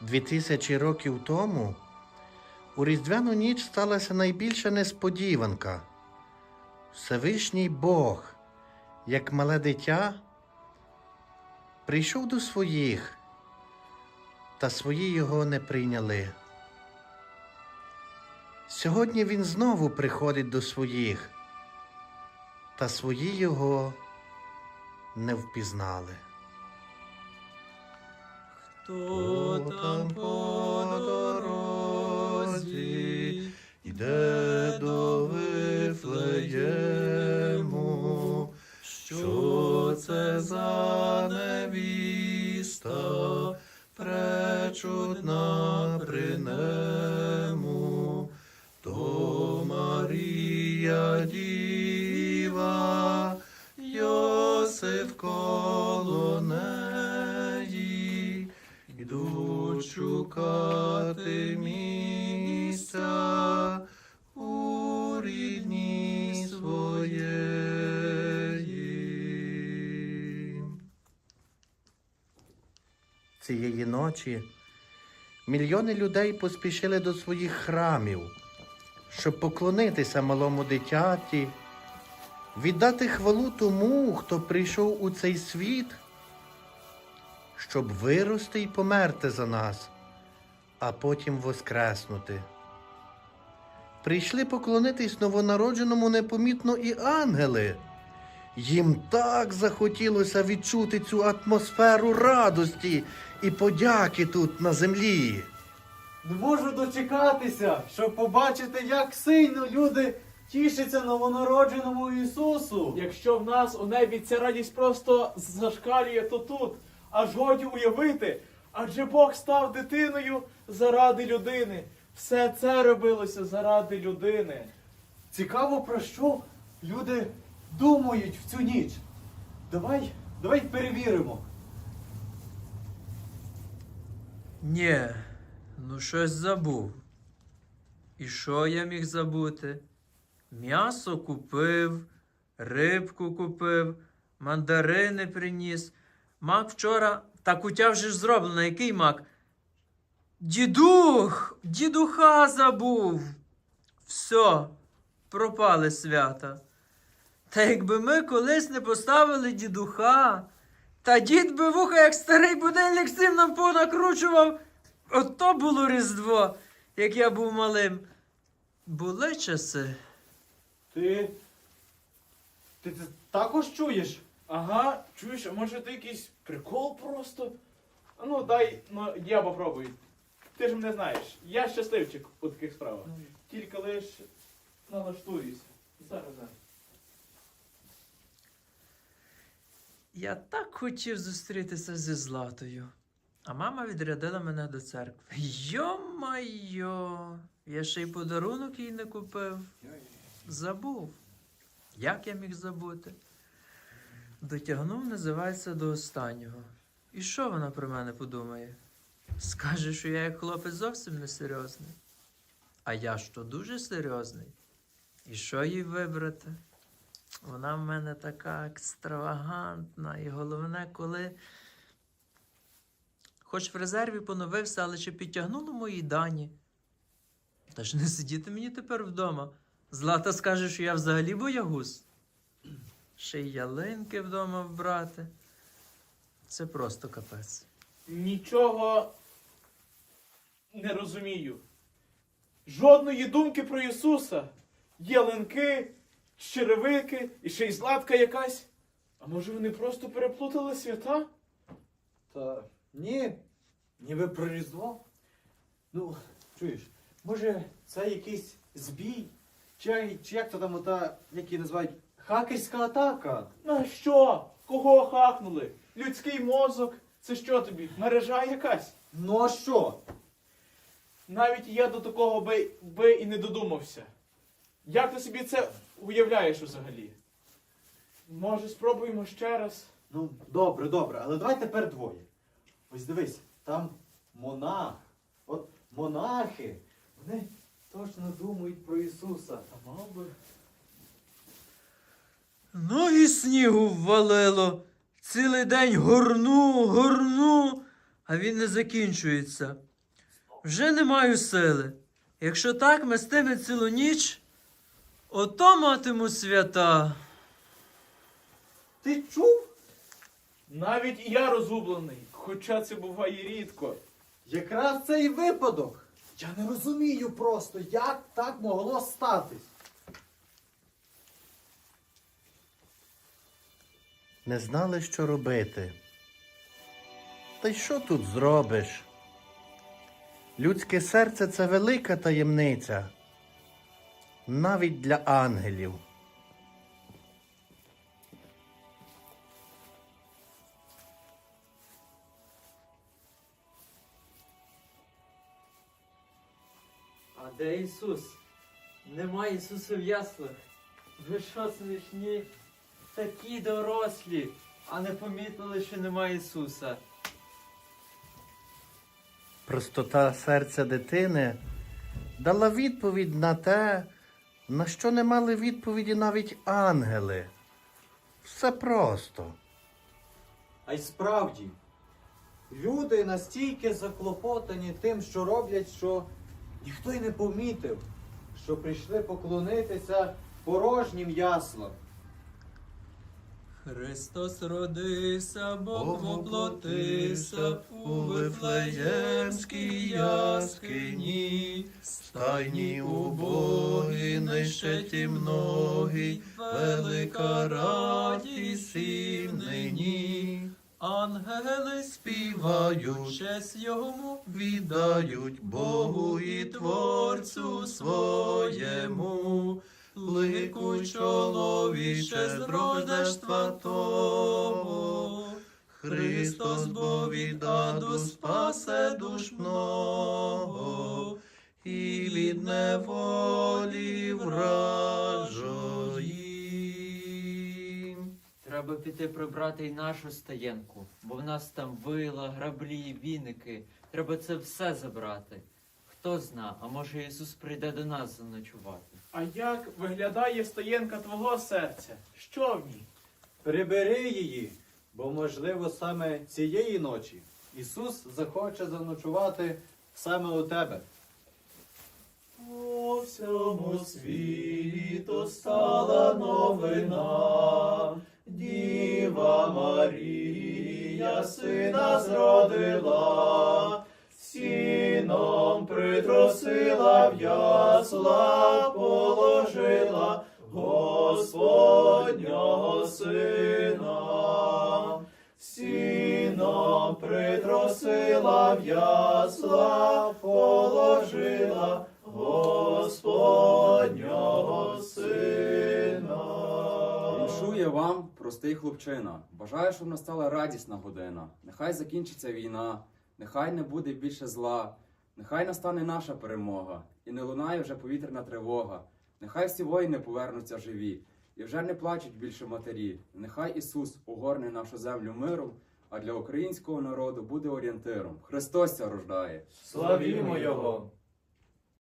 Дві тисячі років тому у Різдвяну ніч сталася найбільша несподіванка. Всевишній Бог, як мале дитя, прийшов до своїх, та свої його не прийняли. Сьогодні він знову приходить до своїх, та свої його не впізнали. Хто там по дорозі йде до Вифлеєму, що це за невіста, пречудна Цієї ночі мільйони людей поспішили до своїх храмів, щоб поклонитися малому дитяті, віддати хвалу тому, хто прийшов у цей світ, щоб вирости і померти за нас, а потім воскреснути. Прийшли поклонитись новонародженому непомітно і ангели. Їм так захотілося відчути цю атмосферу радості і подяки тут на землі. Не можу дочекатися, щоб побачити, як сильно люди тішаться новонародженому Ісусу. Якщо в нас у небі ця радість просто зашкалює, то тут аж годі уявити. Адже Бог став дитиною заради людини. Все це робилося заради людини. Цікаво, про що люди думають в цю ніч. Давай, давай перевіримо. Ні, ну щось забув. І що я міг забути? М'ясо купив, рибку купив, мандарини приніс. Мак вчора та кутя вже ж зроблена. Який мак? Дідух! Дідуха забув. Все, пропали свята. Та якби ми колись не поставили дідуха, та дід би вуха, як старий будильник всім нам понакручував. Ото було Різдво, як я був малим. Були часи. Ти. Ти це також чуєш? Ага, чуєш, а може ти якийсь прикол просто? А Ну, дай, ну, я попробую. Ти ж мене знаєш. Я щасливчик у таких справах. Тільки лиш налаштуюся. Зараз, зараз. Я так хотів зустрітися зі Златою. А мама відрядила мене до церкви. Йо-майо! Я ще й подарунок їй не купив. Забув. Як я міг забути? Дотягнув, називається, до останнього. І що вона про мене подумає? Скаже, що я як хлопець зовсім не серйозний. А я то дуже серйозний. І що їй вибрати? Вона в мене така екстравагантна, і головне, коли. Хоч в резерві поновився, але чи підтягнуло мої дані. Та ж не сидіти мені тепер вдома. Злата скаже, що я взагалі боягуз. Ще й ялинки вдома вбрати. Це просто капець. Нічого не розумію. Жодної думки про Ісуса. Ялинки, черевики і ще й златка якась. А може вони просто переплутали свята? Та ні, ніби про Різдво. Ну, чуєш, може це якийсь збій? Чи, чи як то там ота, як її називають, хакерська атака? На що? Кого хакнули? Людський мозок? Це що тобі? Мережа якась? Ну а що? Навіть я до такого би, би і не додумався. Як ти собі це уявляєш взагалі? Може, спробуємо ще раз? Ну, добре, добре, але давай тепер двоє. Ось дивись, там монах. От монахи. Вони точно думають про Ісуса. Та мав би. Ну і снігу ввалило. Цілий день горну, горну, а він не закінчується. Вже не маю сили. Якщо так местиме цілу ніч, ото матиму свята. Ти чув? Навіть і я розгублений, хоча це буває рідко. Якраз цей випадок. Я не розумію просто, як так могло статись. Не знали, що робити. Та й що тут зробиш? Людське серце це велика таємниця, навіть для ангелів. А де Ісус? Нема Ісуса в яслах. Ви що смішні? Такі дорослі, а не помітили, що немає Ісуса. Простота серця дитини дала відповідь на те, на що не мали відповіді навіть ангели. Все просто. А й справді, люди настільки заклопотані тим, що роблять, що ніхто й не помітив, що прийшли поклонитися порожнім яслам. Христос родився, Бог воплотився у Вифлеємській яскині, стайні убогі, нещеті многі, велика радість і нині. Ангели співають, честь йому віддають Богу і Творцю своєму. Лику чоловіче з рождества того, Христос бо від спасе душ много, і від неволі вражої. Треба піти прибрати й нашу стаєнку, бо в нас там вила, граблі, віники. Треба це все забрати. Хто зна, а може Ісус прийде до нас заночувати. А як виглядає стоянка твого серця? Що в ній? Прибери її, бо, можливо, саме цієї ночі Ісус захоче заночувати саме у тебе. По всьому світу стала новина, Діва Марія сина зродила, притрусила в ясла, положила Господнього сина. Сіном притрусила в ясла, положила Господнього сина. Віншує вам, простий хлопчина. Бажаю, щоб настала радісна година. Нехай закінчиться війна, нехай не буде більше зла, нехай настане наша перемога, і не лунає вже повітряна тривога. Нехай всі воїни повернуться живі, і вже не плачуть більше матері. Нехай Ісус угорне нашу землю миром, а для українського народу буде орієнтиром. Христос рождає. Славімо Його!